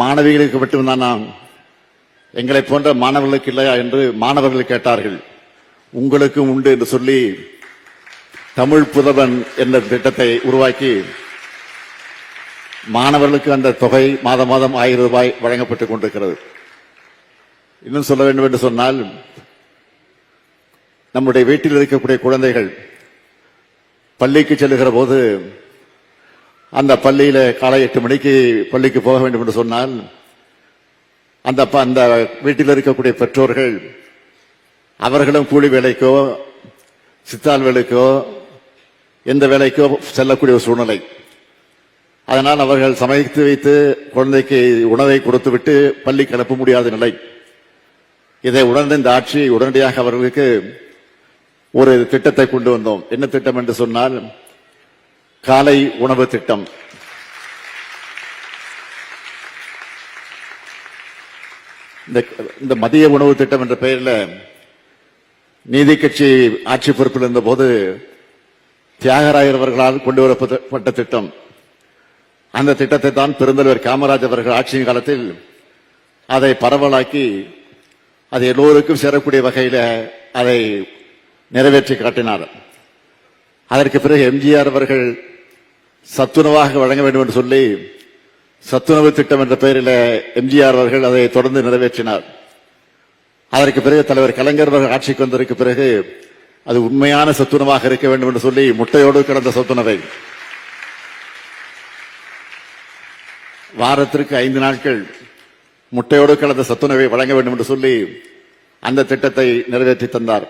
மாணவிகளுக்கு மட்டும்தானா நாம் எங்களை போன்ற மாணவர்களுக்கு இல்லையா என்று மாணவர்கள் கேட்டார்கள். உங்களுக்கும் உண்டு என்று சொல்லி தமிழ் புதவன் என்ற திட்டத்தை உருவாக்கி மாணவர்களுக்கு அந்த தொகை மாதம் மாதம் ஆயிரம் ரூபாய் வழங்கப்பட்டுக் கொண்டிருக்கிறது. இன்னும் சொல்ல வேண்டும் என்று சொன்னால் நம்முடைய வீட்டில் இருக்கக்கூடிய குழந்தைகள் பள்ளிக்கு செல்லுகிற போது அந்த பள்ளியில் காலை எட்டு மணிக்கு பள்ளிக்கு போக வேண்டும் என்று சொன்னால் அந்த ப- அந்த வீட்டில் இருக்கக்கூடிய பெற்றோர்கள் அவர்களும் கூலி வேலைக்கோ சித்தால் வேலைக்கோ எந்த வேலைக்கோ செல்லக்கூடிய ஒரு சூழ்நிலை. அதனால் அவர்கள் சமைத்து வைத்து குழந்தைக்கு உணவை கொடுத்துவிட்டு பள்ளிக்கு அனுப்ப முடியாத நிலை. இதை உணர்ந்த இந்த ஆட்சி உடனடியாக அவர்களுக்கு ஒரு திட்டத்தை கொண்டு வந்தோம். என்ன திட்டம் என்று சொன்னால் காலை உணவு திட்டம். இந்த இந்த மதிய உணவு திட்டம் என்ற பெயரில் நீதி கட்சி ஆட்சி பொறுப்பில் இருந்தபோது தியாகராயர் அவர்களால் கொண்டு வரப்பட்ட திட்டம். அந்த திட்டத்தை தான் பெருந்தலைவர் காமராஜ் அவர்கள் ஆட்சியின் காலத்தில் அதை பரவலாக்கி அது எல்லோருக்கும் சேரக்கூடிய வகையில் அதை நிறைவேற்றி காட்டினார். அதற்கு பிறகு எம்ஜிஆர் அவர்கள் சத்துணவாக வழங்க வேண்டும் என்று சொல்லி சத்துணவு திட்டம் என்ற பெயரில் எம்ஜிஆர் அவர்கள் அதை தொடர்ந்து நிறைவேற்றினார். அதற்கு பிறகு தலைவர் கலைஞர் அவர்கள் ஆட்சிக்கு வந்ததற்கு பிறகு அது உண்மையான சத்துணவாக இருக்க வேண்டும் என்று சொல்லி முட்டையோடு கிடந்த சத்துணவை. வாரத்திற்கு ஐந்து நாட்கள் முட்டையோடு கலந்த சத்துணவை வழங்க வேண்டும் என்று சொல்லி அந்த திட்டத்தை நிறைவேற்றி தந்தார்.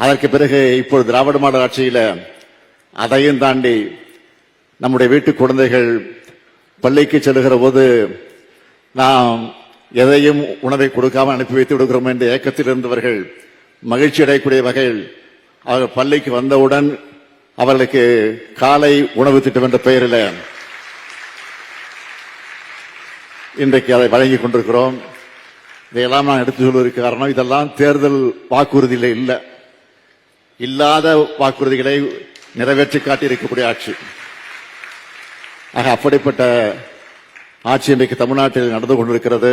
அதற்கு பிறகு இப்போது திராவிட மாடல் ஆட்சியில அதையும் தாண்டி நம்முடைய வீட்டு குழந்தைகள் பள்ளிக்கு செல்கிற போது நாம் எதையும் உணவை கொடுக்காம அனுப்பி வைத்து விடுகிறோம் என்ற ஏக்கத்தில் இருந்தவர்கள் மகிழ்ச்சி அடையக்கூடிய வகையில் அவர்கள் பள்ளிக்கு வந்தவுடன் அவர்களுக்கு காலை உணவு திட்டம் என்ற பெயரில் இன்றைக்கு அதை வழங்கிக் கொண்டிருக்கிறோம். இதையெல்லாம் நான் எடுத்து சொல்வதற்கு காரணம் இதெல்லாம் தேர்தல் வாக்குறுதியில் இல்லை. இல்லாத வாக்குறுதிகளை நிறைவேற்றி காட்டியிருக்கக்கூடிய ஆட்சி. ஆக அப்படிப்பட்ட ஆட்சி இன்றைக்கு தமிழ்நாட்டில் நடந்து கொண்டிருக்கிறது.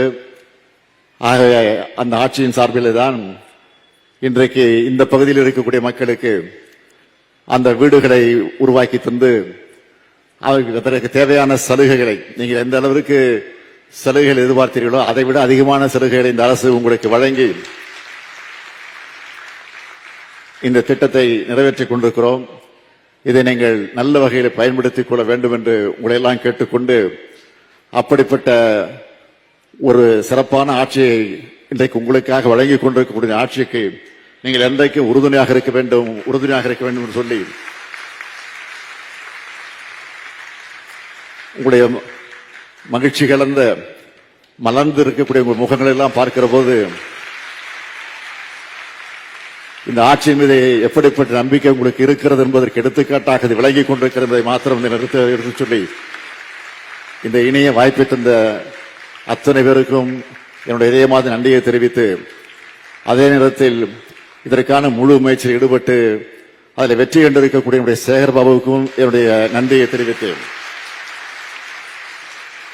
ஆகவே அந்த ஆட்சியின் சார்பில் தான் இன்றைக்கு இந்த பகுதியில் இருக்கக்கூடிய மக்களுக்கு அந்த வீடுகளை உருவாக்கி தந்து அவர்களுக்கு அதற்கு தேவையான சலுகைகளை நீங்கள் எந்த அளவிற்கு சலுகைகள் எதிர்பார்த்தீர்களோ அதை விட அதிகமான சலுகைகளை இந்த அரசு உங்களுக்கு வழங்கி இந்த திட்டத்தை நிறைவேற்றிக் கொண்டிருக்கிறோம். இதை நீங்கள் நல்ல வகையில் பயன்படுத்திக் கொள்ள வேண்டும் என்று உங்களை எல்லாம் கேட்டுக்கொண்டு அப்படிப்பட்ட ஒரு சிறப்பான ஆட்சியை இன்றைக்கு உங்களுக்காக வழங்கிக் கொண்டிருக்கக்கூடிய ஆட்சிக்கு நீங்கள் என்றைக்கு உறுதுணையாக இருக்க வேண்டும் உறுதுணையாக இருக்க வேண்டும் என்று சொல்லி உங்களுடைய மகிழ்ச்சி கலந்த மலர்ந்து இருக்கக்கூடிய உங்கள் முகங்களை எல்லாம் பார்க்கிற போது இந்த ஆட்சியின் மீது எப்படிப்பட்ட நம்பிக்கை உங்களுக்கு இருக்கிறது என்பதற்கு எடுத்துக்காட்டாக இது விளங்கிக் கொண்டிருக்கிறதை மாத்திரம் இந்த நிறுத்த எடுத்து சொல்லி இந்த இணைய வாய்ப்பை தந்த அத்தனை பேருக்கும் என்னுடைய இதயமாத நன்றியை தெரிவித்து அதே நேரத்தில் இதற்கான முழு முயற்சியில் ஈடுபட்டு அதில் வெற்றி கண்டிருக்கக்கூடிய என்னுடைய சேகர் பாபுவுக்கும் என்னுடைய நன்றியை தெரிவித்தேன்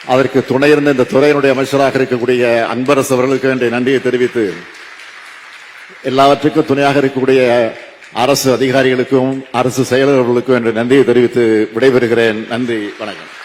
அதற்கு துணை இருந்த இந்த துறையினுடைய அமைச்சராக இருக்கக்கூடிய அன்பரசு அவர்களுக்கு என்னுடைய நன்றியை தெரிவித்து எல்லாவற்றுக்கும் துணையாக இருக்கக்கூடிய அரசு அதிகாரிகளுக்கும் அரசு செயலர்களுக்கும் என்று நன்றியை தெரிவித்து விடைபெறுகிறேன். நன்றி வணக்கம்.